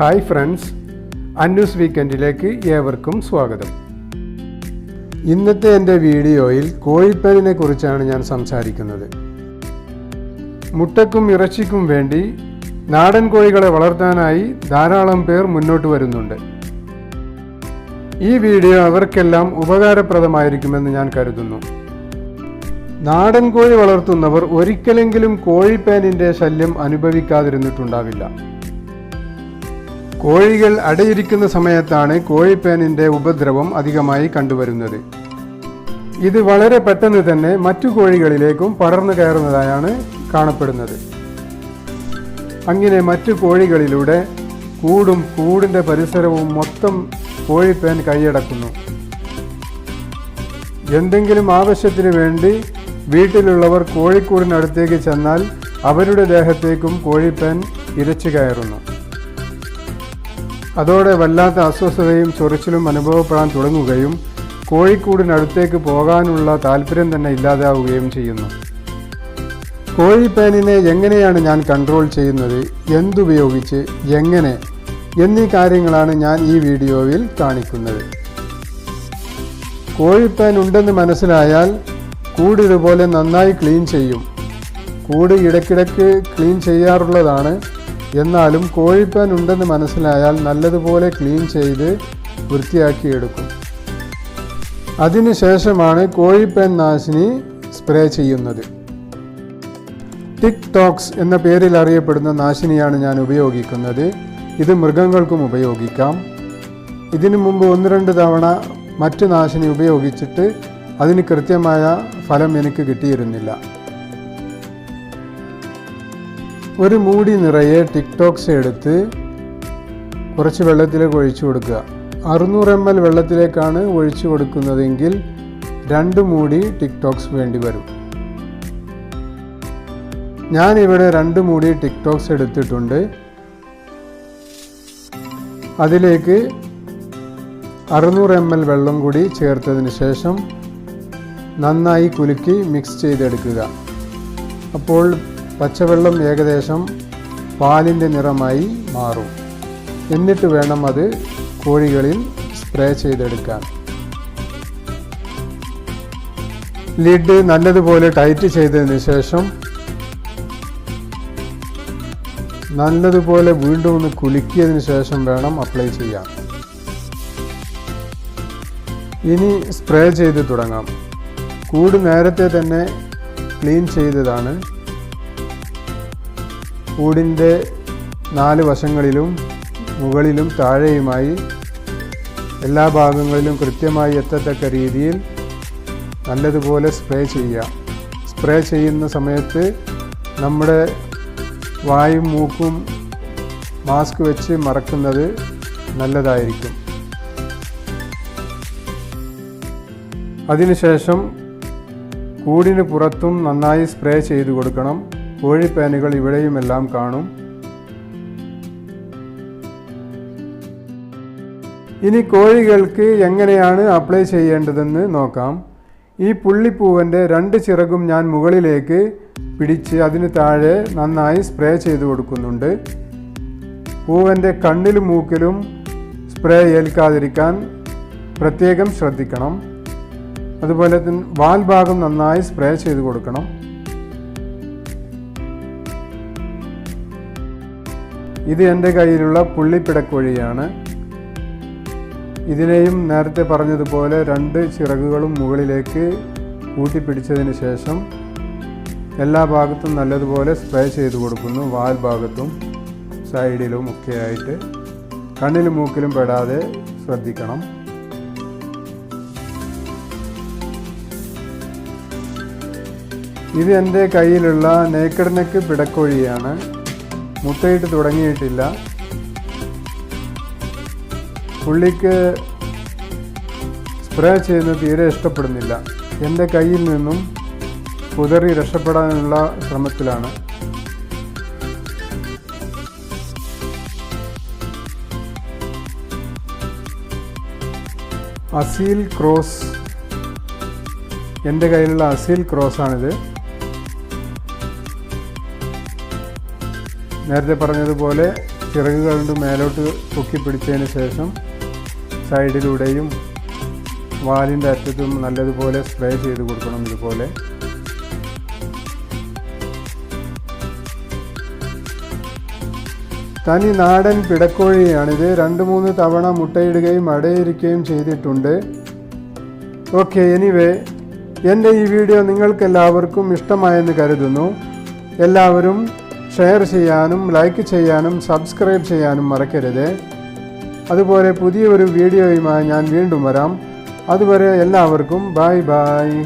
Hi friends അന്യൂസ് വീക്കെൻഡിലേക്ക് ഏവർക്കും സ്വാഗതം. ഇന്നത്തെ എന്റെ വീഡിയോയിൽ കോഴിപ്പനിനെ കുറിച്ചാണ് ഞാൻ സംസാരിക്കുന്നത്. മുട്ടക്കും ഇറച്ചിക്കും വേണ്ടി നാടൻ കോഴികളെ വളർത്താനായി ധാരാളം പേർ മുന്നോട്ട് വരുന്നുണ്ട്. ഈ വീഡിയോ അവർക്കെല്ലാം ഉപകാരപ്രദമായിരിക്കുമെന്ന് ഞാൻ കരുതുന്നു. നാടൻ കോഴി വളർത്തുന്നവർ ഒരിക്കലെങ്കിലും കോഴിപ്പേനിന്റെ ശല്യം അനുഭവിക്കാതിരുന്നിട്ടുണ്ടാവില്ല. കോഴികൾ അടയിരിക്കുന്ന സമയത്താണ് കോഴിപ്പേനിന്റെ ഉപദ്രവം അധികമായി കണ്ടുവരുന്നത്. ഇത് വളരെ പെട്ടെന്ന് തന്നെ മറ്റു കോഴികളിലേക്കും പടർന്നു കയറുന്നതായാണ് കാണപ്പെടുന്നത്. അങ്ങനെ മറ്റു കോഴികളിലൂടെ കൂടും കൂടിന്റെ പരിസരവും മൊത്തം കോഴിപ്പേൻ കൈയടക്കുന്നു. എന്തെങ്കിലും ആവശ്യത്തിന് വേണ്ടി വീട്ടിലുള്ളവർ കോഴിക്കൂടിനടുത്തേക്ക് ചെന്നാൽ അവരുടെ ദേഹത്തേക്കും കോഴിപ്പേൻ ഇരച്ചു കയറുന്നു. അതോടെ വല്ലാത്ത അസ്വസ്ഥതയും ചൊറിച്ചിലും അനുഭവപ്പെടാൻ തുടങ്ങുകയും കോഴിക്കൂടിനടുത്തേക്ക് പോകാനുള്ള താല്പര്യം തന്നെ ഇല്ലാതാവുകയും ചെയ്യുന്നു. കോഴിപ്പേനിനെ എങ്ങനെയാണ് ഞാൻ കൺട്രോൾ ചെയ്യുന്നത്? എന്തുപയോഗിച്ച്? എങ്ങനെ? എന്നീ കാര്യങ്ങളാണ് ഞാൻ ഈ വീഡിയോയിൽ കാണിക്കുന്നത്. കോഴിപ്പേൻ ഉണ്ടെന്ന് മനസ്സിലായാൽ കൂട് ഇതുപോലെ നന്നായി ക്ലീൻ ചെയ്യും. കൂട് ഇടയ്ക്കിടയ്ക്ക് ക്ലീൻ ചെയ്യാറുള്ളതാണ്. എന്നാലും കോഴിപ്പാൻ ഉണ്ടെന്ന് മനസ്സിലായാൽ നല്ലതുപോലെ ക്ലീൻ ചെയ്ത് വൃത്തിയാക്കിയെടുക്കും അതിനുശേഷമാണ് കോഴിപ്പാൻ നാശിനി സ്പ്രേ ചെയ്യുന്നത്. ടിക് ടോക്സ് എന്ന പേരിൽ അറിയപ്പെടുന്ന നാശിനിയാണ് ഞാൻ ഉപയോഗിക്കുന്നത്. ഇത് മൃഗങ്ങൾക്കും ഉപയോഗിക്കാം. ഇതിനു മുമ്പ് ഒന്ന് രണ്ട് തവണ മറ്റു നാശിനി ഉപയോഗിച്ചിട്ട് അതിന് കൃത്യമായ ഫലം എനിക്ക് കിട്ടിയിരുന്നില്ല. ഒരു മൂടി നിറയെ ടിക്ടോക്സ് എടുത്ത് കുറച്ച് വെള്ളത്തിലേക്ക് ഒഴിച്ചു കൊടുക്കുക. അറുന്നൂറ് എം എൽ വെള്ളത്തിലേക്കാണ് ഒഴിച്ചു കൊടുക്കുന്നതെങ്കിൽ രണ്ട് മൂടി ടിക്ടോക്സ് വേണ്ടി വരും. ഞാനിവിടെ രണ്ട് മൂടി ടിക്ടോക്സ് എടുത്തിട്ടുണ്ട്. അതിലേക്ക് അറുന്നൂറ് എം എൽ വെള്ളം കൂടി ചേർത്തതിന് ശേഷം നന്നായി കുലുക്കി മിക്സ് ചെയ്തെടുക്കുക. അപ്പോൾ പച്ചവെള്ളം ഏകദേശം പാലിന്റെ നിറമായി മാറും. എന്നിട്ട് വേണം അത് കോഴികളിൽ സ്പ്രേ ചെയ്തെടുക്കാൻ. ലിഡ് നല്ലതുപോലെ ടൈറ്റ് ചെയ്തതിന് ശേഷം നല്ലതുപോലെ വീണ്ടും ഒന്ന് കുലുക്കിയതിന് ശേഷം വേണം അപ്ലൈ ചെയ്യാൻ. ഇനി സ്പ്രേ ചെയ്ത് തുടങ്ങാം. കൂട് നേരത്തെ തന്നെ ക്ലീൻ ചെയ്തതാണ്. കൂടിന്റെ നാല് വശങ്ങളിലും മുകളിലും താഴെയുമായി എല്ലാ ഭാഗങ്ങളിലും കൃത്യമായി എത്തത്തക്ക രീതിയിൽ നല്ലതുപോലെ സ്പ്രേ ചെയ്യുക. സ്പ്രേ ചെയ്യുന്ന സമയത്ത് നമ്മുടെ വായും മൂക്കും മാസ്ക് വെച്ച് മറക്കുന്നത് നല്ലതായിരിക്കും. അതിനുശേഷം കൂടിന് പുറത്തും നന്നായി സ്പ്രേ ചെയ്തു കൊടുക്കണം. കോഴിപ്പേനുകൾ ഇവിടെയുമെല്ലാം കാണും. ഇനി കോഴികൾക്ക് എങ്ങനെയാണ് അപ്ലൈ ചെയ്യേണ്ടതെന്ന് നോക്കാം. ഈ പുള്ളിപ്പൂവന്റെ രണ്ട് ചിറകും ഞാൻ മുകളിലേക്ക് പിടിച്ച് അതിന് താഴെ നന്നായി സ്പ്രേ ചെയ്ത് കൊടുക്കുന്നുണ്ട്. പൂവന്റെ കണ്ണിലും മൂക്കിലും സ്പ്രേ ഏൽക്കാതിരിക്കാൻ പ്രത്യേകം ശ്രദ്ധിക്കണം. അതുപോലെ തന്നെ വാൽഭാഗം നന്നായി സ്പ്രേ ചെയ്ത് കൊടുക്കണം. ഇത് എന്റെ കയ്യിലുള്ള പുള്ളിപ്പിടക്കോഴിയാണ്. ഇതിനെയും നേരത്തെ പറഞ്ഞതുപോലെ രണ്ട് ചിറകുകളും മുകളിലേക്ക് കൂട്ടിപ്പിടിച്ചതിന് ശേഷം എല്ലാ ഭാഗത്തും നല്ലതുപോലെ സ്പ്രേ ചെയ്ത് കൊടുക്കുന്നു. വാൽ ഭാഗത്തും സൈഡിലും ഒക്കെ ആയിട്ട് കണ്ണിലും മൂക്കിലും പെടാതെ ശ്രദ്ധിക്കണം. ഇത് എന്റെ കയ്യിലുള്ള നേക്കഡ് നെക്ക് പിടക്കോഴിയാണ്. മുട്ടയിട്ട് തുടങ്ങിയിട്ടില്ല. പുള്ളിക്ക് സ്പ്രേ ചെയ്യുന്നത് തീരെ ഇഷ്ടപ്പെടുന്നില്ല. എന്റെ കയ്യിൽ നിന്നും കുതറി രക്ഷപ്പെടാനുള്ള ശ്രമത്തിലാണ്. അസീൽ ക്രോസ് എന്റെ കയ്യിലുള്ള അസീൽ ക്രോസാണിത്. നേരത്തെ പറഞ്ഞതുപോലെ ചിറക് കൊണ്ട് മേലോട്ട് പൊക്കി പിടിച്ചതിന് ശേഷം സൈഡിലൂടെയും വാലിന്റെ അറ്റത്തും നല്ലതുപോലെ സ്പ്രേ ചെയ്ത് കൊടുക്കണം ഇതുപോലെ. തനി നാടൻ പിടക്കോഴിയാണിത്. രണ്ട് മൂന്ന് തവണ മുട്ടയിടുകയും അടയിരിക്കുകയും ചെയ്തിട്ടുണ്ട്. ഓക്കെ എനിവേ എന്റെ ഈ വീഡിയോ നിങ്ങൾക്കെല്ലാവർക്കും ഇഷ്ടമായെന്ന് കരുതുന്നു. എല്ലാവരും ഷെയർ ചെയ്യാനും ലൈക്ക് ചെയ്യാനും സബ്സ്ക്രൈബ് ചെയ്യാനും മറക്കരുത്. അതുപോലെ പുതിയൊരു വീഡിയോയുമായി ഞാൻ വീണ്ടും വരാം. അതുവരെ എല്ലാവർക്കും ബായ് ബായ്